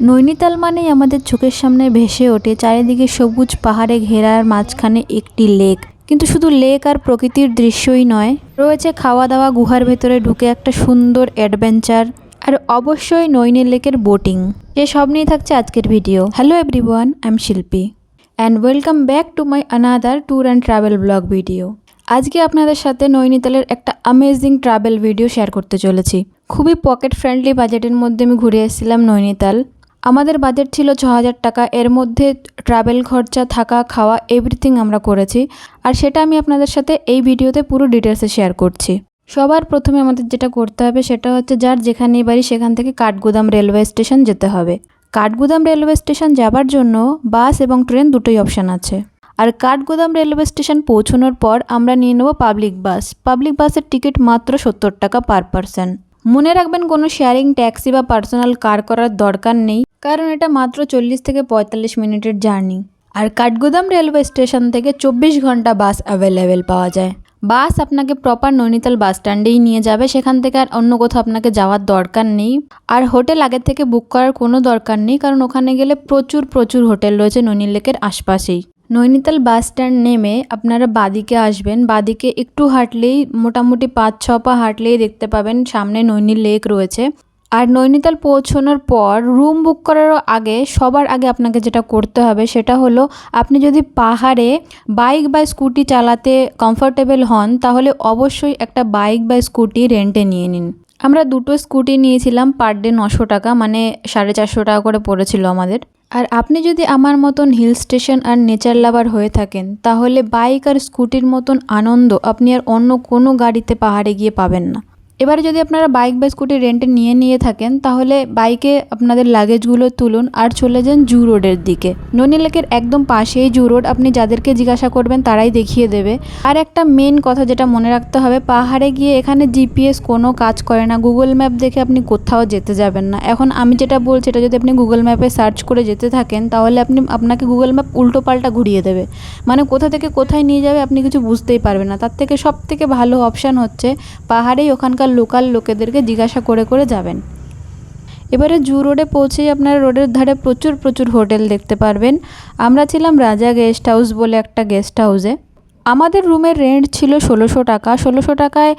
নৈনিতাল মানেই আমাদের চোখের সামনে ভেসে ওঠে, চারিদিকে সবুজ পাহাড়ে ঘেরার মাঝখানে একটি লেক। কিন্তু শুধু লেক আর প্রকৃতির দৃশ্যই নয়, রয়েছে খাওয়া দাওয়া গুহার ভেতরে ঢুকে একটা সুন্দর অ্যাডভেঞ্চার আর অবশ্যই নৈনি লেকের বোটিং। এ সব নিয়ে থাকছে আজকের video. Hello everyone, I am Shilpi. And welcome back to my another tour and travel blog video. আজকে আপনাদের সাথে নৈনিতালের একটা অ্যামেজিং ট্রাভেল ভিডিও শেয়ার করতে চলেছি। খুবই পকেট ফ্রেন্ডলি বাজেটের মধ্যে আমি ঘুরে এসেছিলাম নৈনিতাল। আমাদের বাজেট ছিল ছ হাজার টাকা। এর মধ্যে ট্রাভেল খরচা, থাকা, খাওয়া এভরিথিং আমরা করেছি। আর সেটা আমি আপনাদের সাথে এই ভিডিওতে পুরো ডিটেলসে শেয়ার করছি। সবার প্রথমে আমাদের যেটা করতে হবে সেটা হচ্ছে যার যেখানেই বাড়ি সেখান থেকে কাঠগুদাম রেলওয়ে স্টেশন যেতে হবে। কাঠগুদাম রেলওয়ে স্টেশন যাবার জন্য বাস এবং ট্রেন দুটোই অপশান আছে। আর কাঠগোদাম রেলওয়ে স্টেশন পৌঁছানোর পর আমরা নিয়ে নেব পাবলিক বাস পাবলিক বাসের টিকিট মাত্র সত্তর টাকা পার পারসন মনে রাখবেন কোনো শেয়ারিং ট্যাক্সি বা পার্সোনাল কার করার দরকার নেই। কারণ এটা মাত্র চল্লিশ থেকে পঁয়তাল্লিশ মিনিটের জার্নি। আর কাঠগোদাম রেলওয়ে স্টেশন থেকে চব্বিশ ঘণ্টা বাস অ্যাভেলেবেল পাওয়া যায়। বাস আপনাকে প্রপার নৈনিতাল বাস স্ট্যান্ডেই নিয়ে যাবে, সেখান থেকে আর অন্য কোথাও আপনাকে যাওয়ার দরকার নেই। আর হোটেল আগের থেকে বুক করার কোনো দরকার নেই, কারণ ওখানে গেলে প্রচুর প্রচুর হোটেল রয়েছে নৈনি লেকের আশপাশেই। নৈনিতাল বাস স্ট্যান্ড নেমে আপনারা বাদিকে আসবেন। বাদিকে একটু হাঁটলেই মোটামুটি পাঁচ ছ পা হাঁটলেই দেখতে পাবেন সামনে নৈনি লেক রয়েছে। আর নৈনিতাল পৌঁছানোর পর রুম বুক করারও আগে, সবার আগে আপনাকে যেটা করতে হবে সেটা হলো, আপনি যদি পাহাড়ে বাইক বা স্কুটি চালাতে কমফোর্টেবল হন, তাহলে অবশ্যই একটা বাইক বা স্কুটি রেন্টে নিয়ে নিন। আমরা দুটো স্কুটি নিয়েছিলাম পার ডে নশো টাকা মানে সাড়ে চারশো টাকা করে পড়েছিল আমাদের। আর আপনি যদি আমার মতন হিল স্টেশন আর নেচার লাভার হয়ে থাকেন, তাহলে বাইক আর স্কুটির মতন আনন্দ আপনি আর অন্য কোনো গাড়িতে পাহাড়ে গিয়ে পাবেন না। এবারে যদি আপনারা বাইক বা স্কুটি রেন্টে নিয়ে নিয়ে থাকেন, তাহলে বাইকে আপনাদের লাগেজগুলো তুলুন আর চলে যান জু রোডের দিকে। ননী লেকের একদম পাশেই জু রোড আপনি যাদেরকে জিজ্ঞাসা করবেন তারাই দেখিয়ে দেবে। আর একটা মেন কথা যেটা মনে রাখতে হবে, পাহাড়ে গিয়ে এখানে জিপিএস কোনো কাজ করে না। গুগল ম্যাপ দেখে আপনি কোথাও যেতে যাবেন না। এখন আমি যেটা বলছি, এটা যদি আপনি গুগল ম্যাপে সার্চ করে যেতে থাকেন, তাহলে আপনি, আপনাকে গুগল ম্যাপ উল্টো পাল্টা ঘুরিয়ে দেবে। মানে কোথা থেকে কোথায় নিয়ে যাবে আপনি কিছু বুঝতেই পারবেন না। তার থেকে সব থেকে ভালো অপশান হচ্ছে পাহাড়েই ওখানকার লোকাল লোকেদেরকে জিজ্ঞাসা করে করে যাবেন। এবারে জু রোডে পৌঁছেই আপনারা রোডের ধারে প্রচুর প্রচুর হোটেল দেখতে পারবেন। আমরা ছিলাম রাজা গেস্ট হাউস বলে একটা গেস্ট হাউসে। আমাদের রুমের রেন্ট ছিল ষোলোশো টাকা। ষোলোশো টাকায়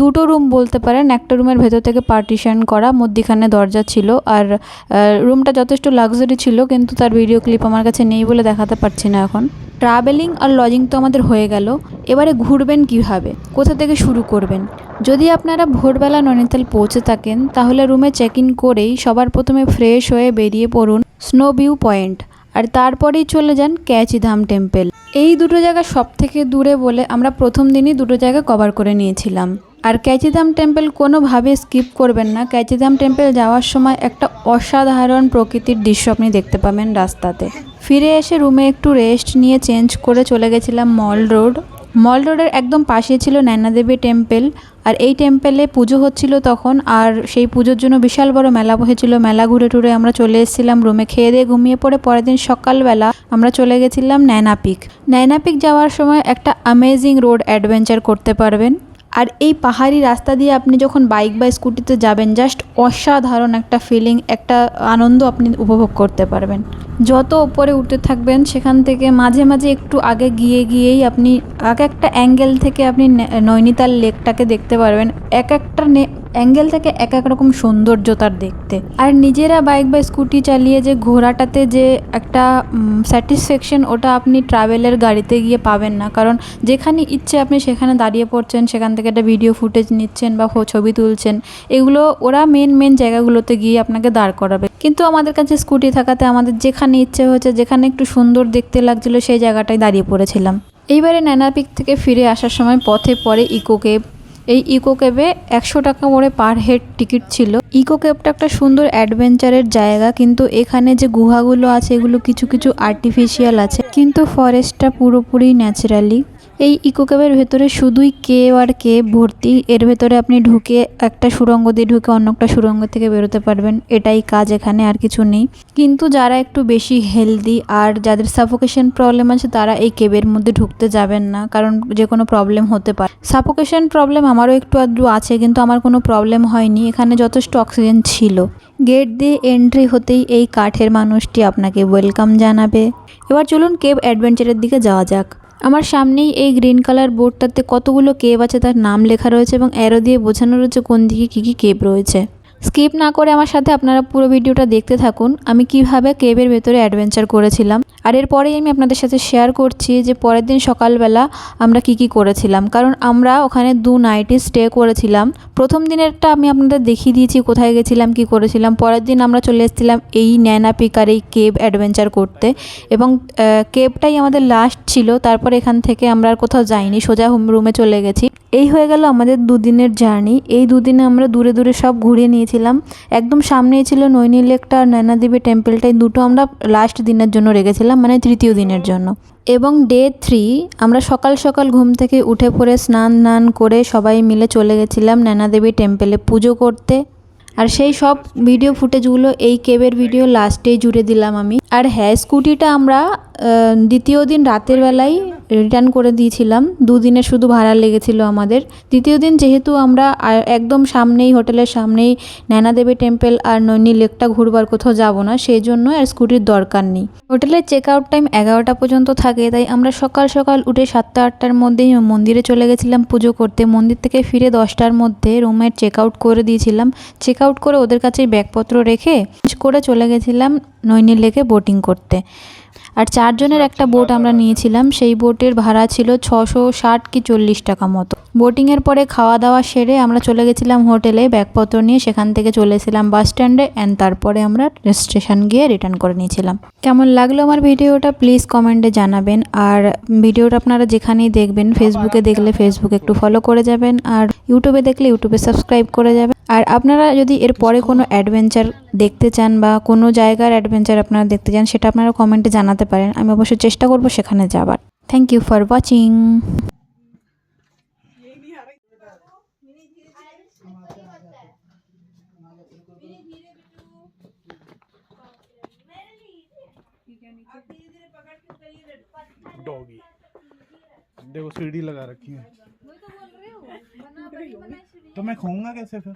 দুটো রুম বলতে পারেন। একটা রুমের ভেতর থেকে পার্টিশন করা, মধ্যিখানে দরজা ছিল। আর রুমটা যথেষ্ট লাক্সারি ছিল, কিন্তু তার ভিডিও ক্লিপ আমার কাছে নেই বলে দেখাতে পারছি না এখন। ট্রাভেলিং আর লজিং তো আমাদের হয়ে গেল। এবারে ঘুরবেন কীভাবে? কোথা থেকে শুরু করবেন? যদি আপনারা ভোরবেলা নৈনিতাল পৌঁছে থাকেন, তাহলে রুমে চেক ইন করেই সবার প্রথমে ফ্রেশ হয়ে বেরিয়ে পড়ুন স্নো ভিউ পয়েন্ট আর তারপরেই চলে যান ক্যাচিধাম টেম্পেল। এই দুটো জায়গা সব থেকে দূরে বলে আমরা প্রথম দিনই দুটো জায়গা কভার করে নিয়েছিলাম। আর ক্যাচিধাম টেম্পেল কোনোভাবে স্কিপ করবেন না। ক্যাচিধাম টেম্পেল যাওয়ার সময় একটা অসাধারণ প্রকৃতির দৃশ্য আপনি দেখতে পাবেন রাস্তাতে। ফিরে এসে রুমে একটু রেস্ট নিয়ে চেঞ্জ করে চলে গেছিলাম মল রোড মল রোডের একদম পাশে ছিল নয়নাদেবী টেম্পেল, আর এই টেম্পেলে পুজো হচ্ছিল তখন, আর সেই পুজোর জন্য বিশাল বড় মেলা বসেছিল। মেলা ঘুরে টুরে আমরা চলে এসেছিলাম রুমে, খেয়ে দিয়ে ঘুমিয়ে পড়ে পরের দিন সকালবেলা আমরা চলে গেছিলাম নয়নাপিক নয়নাপিক যাওয়ার সময় একটা অ্যামেজিং রোড অ্যাডভেঞ্চার করতে পারবেন। আর এই পাহাড়ি রাস্তা দিয়ে আপনি যখন বাইক বা স্কুটিতে যাবেন জাস্ট অসাধারণ একটা ফিলিং একটা আনন্দ আপনি উপভোগ করতে পারবেন। যত ওপরে উঠে থাকবেন, সেখান থেকে মাঝে মাঝে একটু আগে গিয়ে গিয়েই আপনি এক একটা অ্যাঙ্গেল থেকে আপনি নৈনিতাল লেকটাকে দেখতে পারবেন। এক একটা অ্যাঙ্গেল থেকে এক এক রকম সৌন্দর্য তার দেখতে। আর নিজেরা বাইক বা স্কুটি চালিয়ে যে ঘোরাটাতে যে একটা স্যাটিসফ্যাকশন ওটা আপনি ট্রাভেলের গাড়িতে গিয়ে পাবেন না। কারণ যেখানে ইচ্ছে আপনি সেখানে দাঁড়িয়ে পড়ছেন, সেখান থেকে একটা ভিডিও ফুটেজ নিচ্ছেন বা ছবি তুলছেন, এগুলো ওরা মেন মেন জায়গাগুলোতে গিয়ে আপনাকে দাঁড় করাবে। কিন্তু আমাদের কাছে স্কুটি থাকাতে আমাদের যেখানে ইচ্ছে হয়েছে, যেখানে একটু সুন্দর দেখতে লাগছিল, সেই জায়গাটায় দাঁড়িয়ে পড়েছিলাম। এইবারে ন্যানাপিক থেকে ফিরে আসার সময় পথে পরে ইকো কেভ এই ইকো ক্যাবে একশো টাকা করে পার হেড টিকিট ছিল। ইকো ক্যাবটা একটা সুন্দর অ্যাডভেঞ্চারের জায়গা, কিন্তু এখানে যে গুহাগুলো আছে, এগুলো কিছু কিছু আর্টিফিশিয়াল আছে। কিন্তু ফরেস্টটা পুরোপুরি ন্যাচারালি এই ইকো ক্যাবের ভেতরে শুধুই কেভ আর কেভ ভর্তি, এর ভেতরে আপনি ঢুকে একটা সুড়ঙ্গ দিয়ে ঢুকে অন্য একটা সুড়ঙ্গ থেকে বেরোতে পারবেন, এটাই কাজ এখানে আর কিছু নেই। কিন্তু যারা একটু বেশি হেলদি আর যাদের সাফোকেশন প্রবলেম আছে, তারা এই কেবের মধ্যে ঢুকতে যাবেন না, কারণ যে কোনো প্রবলেম হতে পারে। সাফোকেশন প্রবলেম আমারও একটু আধটু আছে, কিন্তু আমার কোনো প্রবলেম হয়নি, এখানে যথেষ্ট অক্সিজেন ছিল। গেট দিয়ে এন্ট্রি হতেই এই কাঠের মানুষটি আপনাকে ওয়েলকাম জানাবে। এবার চলুন কেব অ্যাডভেঞ্চারের দিকে যাওয়া যাক। আমার সামনেই এই গ্রিন কালার বোর্ডটাতে কতগুলো কেব আছে তার নাম লেখা রয়েছে এবং অ্যারো দিয়ে বোঝানো রয়েছে কোন দিকে কী কী কেব রয়েছে। স্কিপ না করে আমার সাথে আপনারা পুরো ভিডিওটা দেখতে থাকুন। আমি কীভাবে কেবের ভেতরে অ্যাডভেঞ্চার করেছিলাম। আর এরপরেই আমি আপনাদের সাথে শেয়ার করছি যে পরের দিন সকালবেলা আমরা কি কি করেছিলাম। কারণ আমরা ওখানে দু নাইটে স্টে করেছিলাম। প্রথম দিনেরটা আমি আপনাদের দেখিয়ে দিয়েছি কোথায় গেছিলাম, কি করেছিলাম। পরের দিন আমরা চলে এসেছিলাম এই ন্যানা পিকার এই কেব অ্যাডভেঞ্চার করতে। এবং কেবটাই আমাদের লাস্ট ছিল। তারপর এখান থেকে আমরা আর কোথাও যাইনি। সোজা হোম রুমে চলে গেছি। এই হয়ে গেল আমাদের দুদিনের জার্নি। এই দুদিনে আমরা দূরে দূরে সব ঘুরিয়ে নিয়েছিলাম। একদম সামনেই ছিল নৈনী লেকটা আর নয়নাদেবী টেম্পলটাই। দুটো আমরা লাস্ট দিনের জন্য রেখেছিলাম মানে তৃতীয় দিনের জন্য। এবং ডে থ্রি আমরা সকাল সকাল ঘুম থেকে উঠে পড়ে স্নান দান করে সবাই মিলে চলে গেছিলাম নয়নাদেবী টেম্পলে পুজো করতে। আর সেই সব ভিডিও ফুটেজগুলো এই কেবের ভিডিও লাস্টেই জুড়ে দিলাম আমি। আর হ্যাঁ স্কুটিটা আমরা দ্বিতীয় দিন রাতের বেলায় রিটার্ন করে দিয়েছিলাম। দুদিনের শুধু ভাড়া লেগেছিল আমাদের। দ্বিতীয় দিন যেহেতু আমরা একদম সামনেই, হোটেলের সামনেই নয়নাদেবী টেম্পল আর নৈনী লেকটা ঘুরবার কোথাও যাব না, সেই জন্য আর স্কুটির দরকার নেই। হোটেলের চেক আউট টাইম এগারোটা পর্যন্ত থাকে, তাই আমরা সকাল সকাল উঠে সাতটা, আটটার মধ্যেই মন্দিরে চলে গেছিলাম পুজো করতে। মন্দির থেকে ফিরে দশটার মধ্যে রুমের চেক আউট করে দিয়েছিলাম। চেক আউট করে ওদের কাছে ব্যাগপত্র রেখে করে চলে গেছিলাম নৈনী লেকে বোটিং করতে। আর চারজনের একটা বোট আমরা নিয়েছিলাম সেই বোটের ভাড়া ছিল ছশো ষাট কি চল্লিশ টাকা মতো। বোটিংয়ের পরে খাওয়া দাওয়া সেরে আমরা চলে গেছিলাম হোটেলে ব্যাগপত্র নিয়ে সেখান থেকে চলে এসেছিলাম বাস স্ট্যান্ডে অ্যান্ড তারপরে আমরা স্টেশন গিয়ে রিটার্ন করে নিয়েছিলাম। কেমন লাগল আমার ভিডিওটা প্লিজ কমেন্টে জানাবেন। আর ভিডিওটা আপনারা যেখানেই দেখবেন ফেসবুকে দেখলে ফেসবুকে একটু ফলো করে যাবেন আর ইউটিউবে দেখলে ইউটিউবে সাবস্ক্রাইব করে যাবেন। আর আপনারা যদি এর পরে কোনো অ্যাডভেঞ্চার দেখতে চান বা কোনো জায়গার অ্যাডভেঞ্চার আপনারা দেখতে চান সেটা আপনারা কমেন্টে জানাতে পারেন আমি অবশ্যই চেষ্টা করব সেখানে যাবার thank you for watching doggy देखो सीढ़ी लगा रखी है तो मैं खाऊंगा कैसे फिर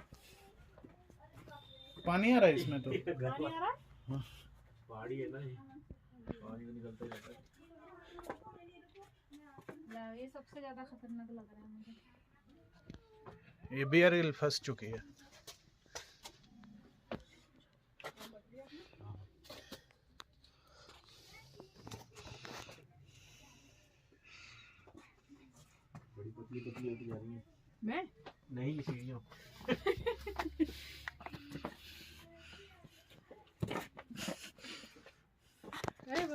पानी आ रहा है इसमें तो ये सबसे ज़्यादा खतरनाक लग रहा है मुझे। ये बियर फंस चुकी है।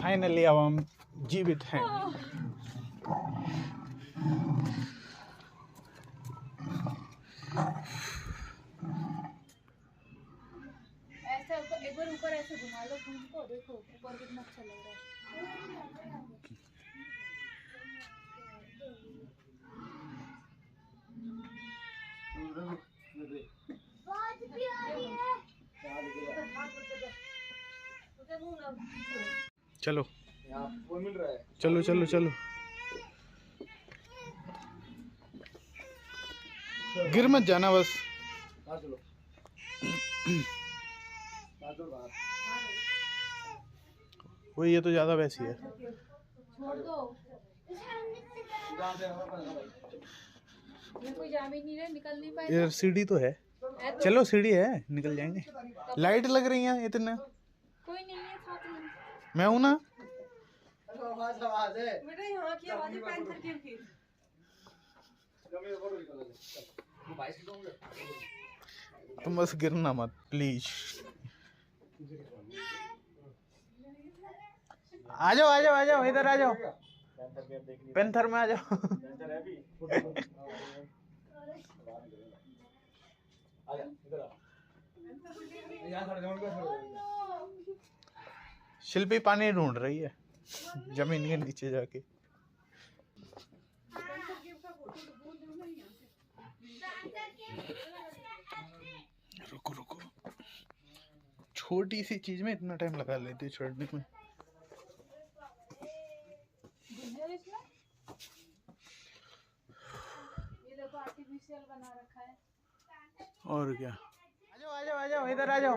फाइनली अब हम जीवित हैं। ऐसे ऊपर बार ऊपर ऐसे घुमा लो देखो, ऊपर कितना अच्छा लग रहा चलो। चलो चलो चलो। गिर मत जाना बस। वो ये तो ज़्यादा वैसी है। ये सीढ़ी तो है। चलो सीढ़ी है निकल जाएँगे। लाइट लग रही है इतना। कोई नहीं। में हूँ ना? बेटा यहाँ की आवाज़ है पैंथर की फिर तुम बस गिरना मत प्लीज़ आ जाओ आ जाओ आ जाओ इधर आ जाओ। पेंथर में आ जाओ। शिल्पी पानी ढूंढ रही है, ज़मीन के नीचे जाके। रुको रुको। छोटी सी चीज़ में इतना टाइम लगा लेती चढ़ने में। और क्या? आ जाओ आ जाओ आ जाओ, इधर आ जाओ।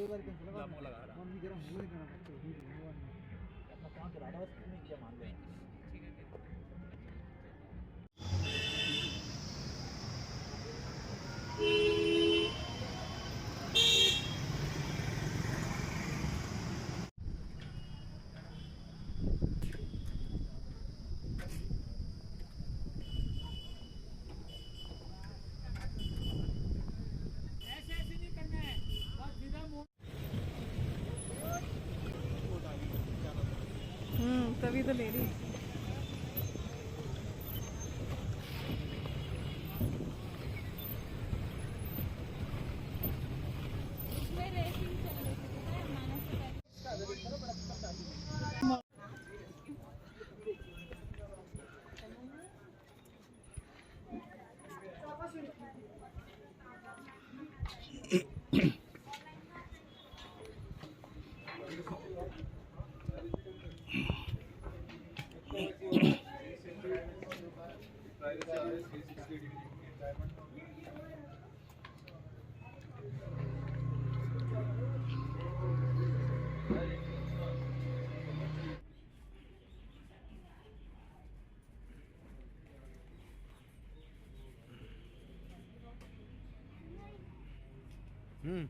कई बार कैंसिल लगा मम्मी जरा मुँह नहीं करना पड़ता अपना काम तो चला रहा है उसमें क्या मान रहे हैं। Mm.